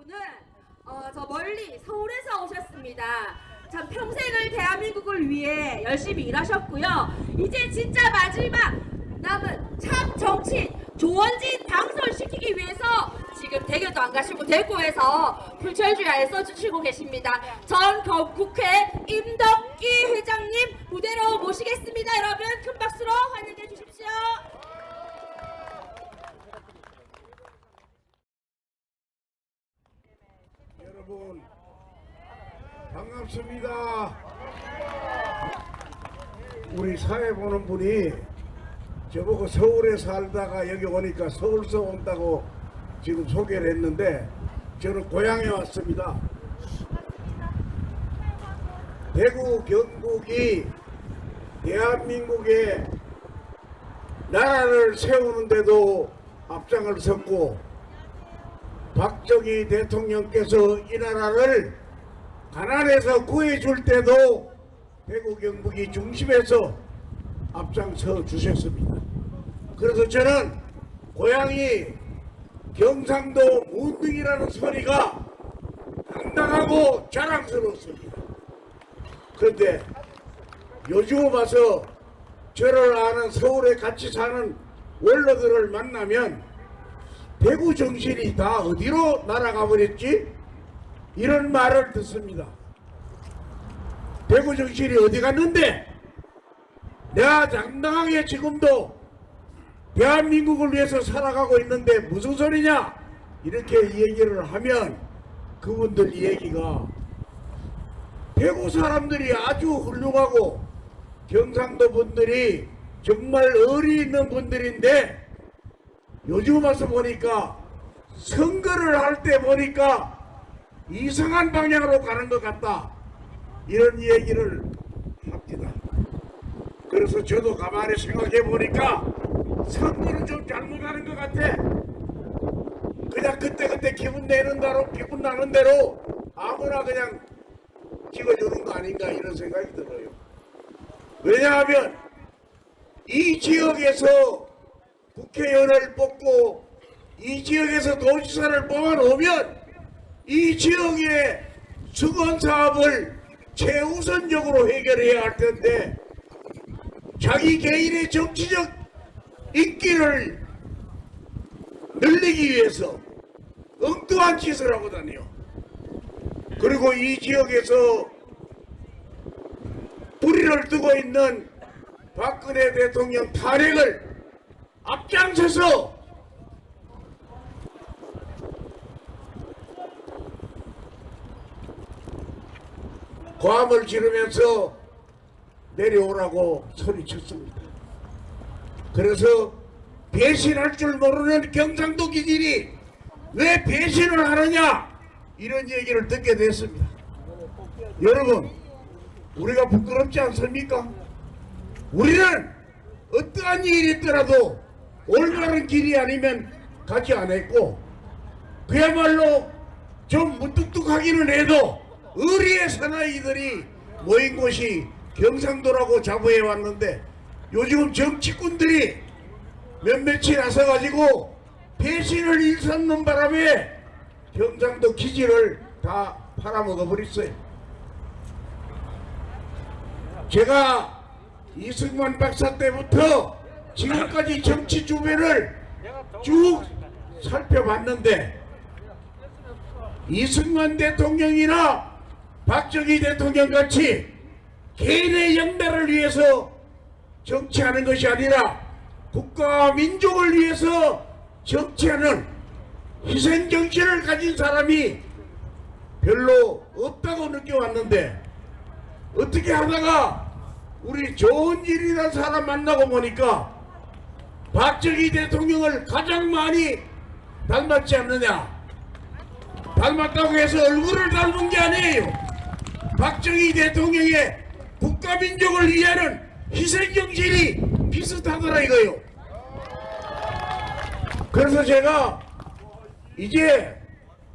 분은 어, 저 멀리 서울에서 오셨습니다. 참 평생을 대한민국을 위해 열심히 일하셨고요. 이제 진짜 마지막 남은 참 정치인 조원진 당선시키기 위해서 지금 대결도 안 가시고 대구에서 불철주야에 써주시고 계십니다. 전 거- 국회 임덕기 회장님 무대로 모시겠습니다. 여러분 큰 박수로 환영해 주십시오. 여러분 반갑습니다. 우리 사회 보는 분이 저보고 서울에 살다가 여기 오니까 서울서 온다고 지금 소개를 했는데 저는 고향에 왔습니다. 대구 경북이 대한민국의 나라를 세우는데도 앞장을 섰고 박정희 대통령께서 이 나라를 가난에서 구해줄 때도 대구 경북이 중심에서 앞장서 주셨습니다. 그래서 저는 고향이 경상도 문등이라는 소리가 당당하고 자랑스럽습니다. 그런데 요즘 와서 저를 아는 서울에 같이 사는 원로들을 만나면 대구 정신이 다 어디로 날아가 버렸지? 이런 말을 듣습니다. 대구 정신이 어디 갔는데? 내가 당당하게 지금도 대한민국을 위해서 살아가고 있는데 무슨 소리냐? 이렇게 얘기를 하면 그분들 얘기가 대구 사람들이 아주 훌륭하고 경상도 분들이 정말 의리 있는 분들인데 요즘 와서 보니까 선거를 할 때 보니까 이상한 방향으로 가는 것 같다. 이런 얘기를 합니다. 그래서 저도 가만히 생각해 보니까 선거는 좀 잘못하는 것 같아. 그냥 그때그때 기분 내는 대로, 기분 나는 대로 아무나 그냥 찍어주는 거 아닌가 이런 생각이 들어요. 왜냐하면 이 지역에서 국회의원을 뽑고 이 지역에서 도지사를 뽑아놓으면 이 지역의 수건 사업을 최우선적으로 해결해야 할 텐데 자기 개인의 정치적 인기를 늘리기 위해서 엉뚱한 짓을 하고 다녀요. 그리고 이 지역에서 뿌리를 두고 있는 박근혜 대통령 탄핵을 앞장서서 고함을 지르면서 내려오라고 소리쳤습니다. 그래서 배신할 줄 모르는 경상도 기질이 왜 배신을 하느냐 이런 얘기를 듣게 됐습니다. 여러분 우리가 부끄럽지 않습니까? 우리는 어떠한 일이 있더라도 올바른 길이 아니면 가지 않았고 그야말로 좀 무뚝뚝하기는 해도 의리의 사나이들이 모인 곳이 경상도라고 자부해 왔는데 요즘 정치꾼들이 몇몇이 나서가지고 배신을 일삼는 바람에 경상도 기지를 다 팔아먹어 버렸어요. 제가 이승만 박사 때부터 지금까지 정치 주변을 쭉 살펴봤는데 이승만 대통령이나 박정희 대통령 같이 개인의 영달을 위해서 정치하는 것이 아니라 국가와 민족을 위해서 정치하는 희생 정신을 가진 사람이 별로 없다고 느껴왔는데 어떻게 하다가 우리 좋은 일이라는 사람 만나고 보니까 박정희 대통령을 가장 많이 닮았지 않느냐? 닮았다고 해서 얼굴을 닮은 게 아니에요. 박정희 대통령의 국가민족을 위하는 희생정신이 비슷하더라 이거요. 그래서 제가 이제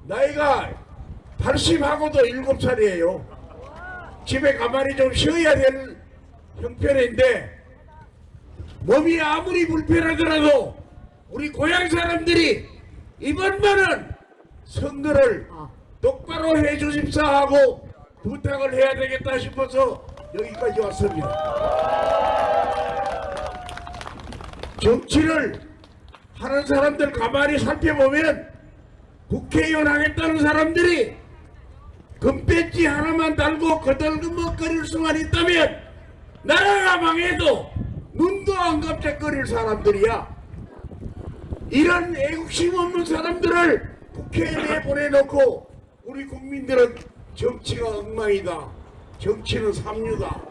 나이가 80하고도 7살이에요. 집에 가만히 좀 쉬어야 될 형편인데 몸이 아무리 불편하더라도 우리 고향 사람들이 이번만은 선거를 아. 똑바로 해 주십사 하고 부탁을 해야 되겠다 싶어서 여기까지 왔습니다. 정치를 하는 사람들 가만히 살펴보면 국회의원 하겠다는 사람들이 금배지 하나만 달고 거들먹거릴 수만 있다면 나라가 망해도 눈도 안 깜짝거릴 사람들이야. 이런 애국심 없는 사람들을 국회에 내보내놓고 우리 국민들은 정치가 엉망이다. 정치는 삼류다.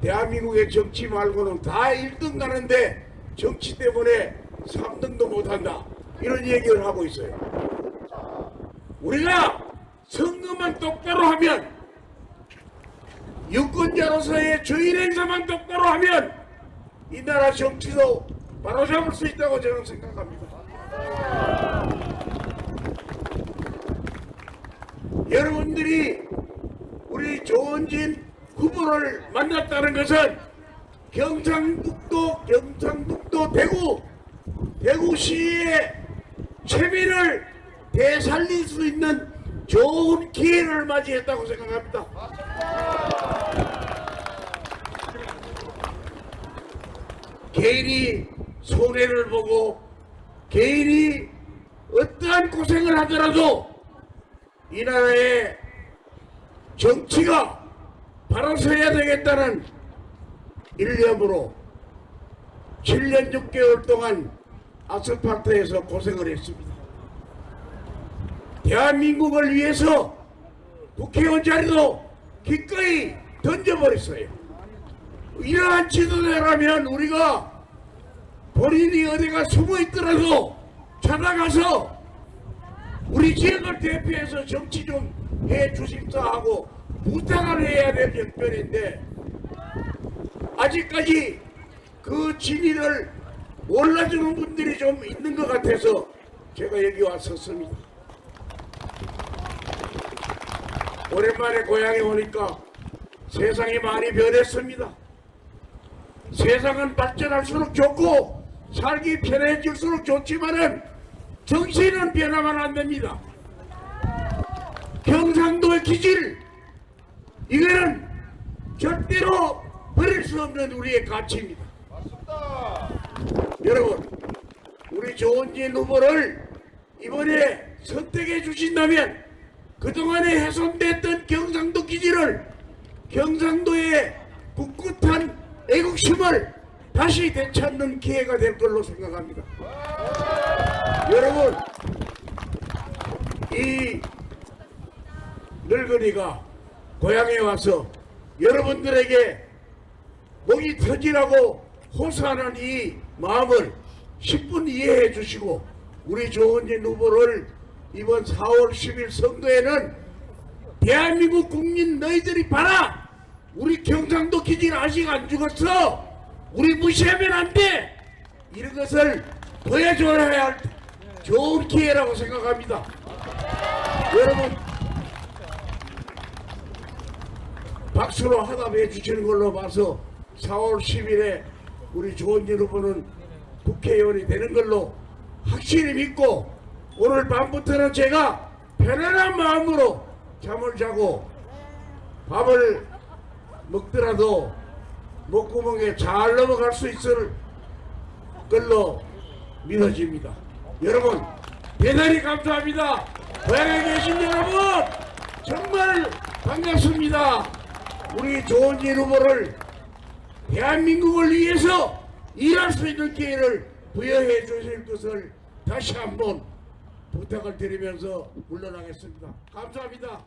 대한민국의 정치 말고는 다 1등 가는데 정치 때문에 3등도 못한다. 이런 얘기를 하고 있어요. 우리가 선거만 똑바로 하면 유권자로서의 주인 행사만 똑바로 하면 이 나라 정치도 바로잡을 수 있다고 저는 생각합니다. 여러분들이 우리 조원진 후보를 만났다는 것은 경상북도 경상북도 대구 대구시의 체면을 되살릴 수 있는 좋은 기회를 맞이했다고 생각합니다. 개인이 손해를 보고 개인이 어떠한 고생을 하더라도 이 나라의 정치가 바로 서야 되겠다는 일념으로 7년 6개월 동안 아스팔트에서 고생을 했습니다. 대한민국을 위해서 국회의원 자리도 기꺼이 던져버렸어요. 이러한 지도자라면 우리가 본인이 어디가 숨어 있더라도 찾아가서 우리 지역을 대표해서 정치 좀 해 주십사 하고 부탁을 해야 될 형편인데 아직까지 그 진위를 몰라주는 분들이 좀 있는 것 같아서 제가 여기 왔었습니다. 오랜만에 고향에 오니까 세상이 많이 변했습니다. 세상은 발전할수록 좋고 살기 편해질수록 좋지만은 정신은 변하면 안 됩니다. 경상도의 기질 이거는 절대로 버릴 수 없는 우리의 가치입니다. 여러분 우리 조원진 후보를 이번에 선택해 주신다면 그동안에 훼손됐던 경상도 기질을 경상도의 꿋꿋한 애국심을 다시 되찾는 기회가 될 걸로 생각합니다. 여러분 이 늙은이가 고향에 와서 여러분들에게 목이 터지라고 호소하는 이 마음을 10분 이해해 주시고 우리 조은진 후보를 이번 4월 10일 선거에는 대한민국 국민 너희들이 봐라 우리 경상도 기질 아직 안 죽었어. 우리 무시하면 안 돼. 이런 것을 보여줘야 할 좋은 기회라고 생각합니다. 여러분 박수로 화답해 주시는 걸로 봐서 4월 10일에 우리 조은진 후보는 국회의원이 되는 걸로 확실히 믿고 오늘 밤부터는 제가 편안한 마음으로 잠을 자고 밥을 먹더라도 목구멍에 잘 넘어갈 수 있을 걸로 믿어집니다. 여러분 대단히 감사합니다. 고향에 계신 여러분 정말 반갑습니다. 우리 조은진 후보를 대한민국을 위해서 일할 수 있는 기회를 부여해 주실 것을 다시 한번 부탁을 드리면서 물러나겠습니다. 감사합니다.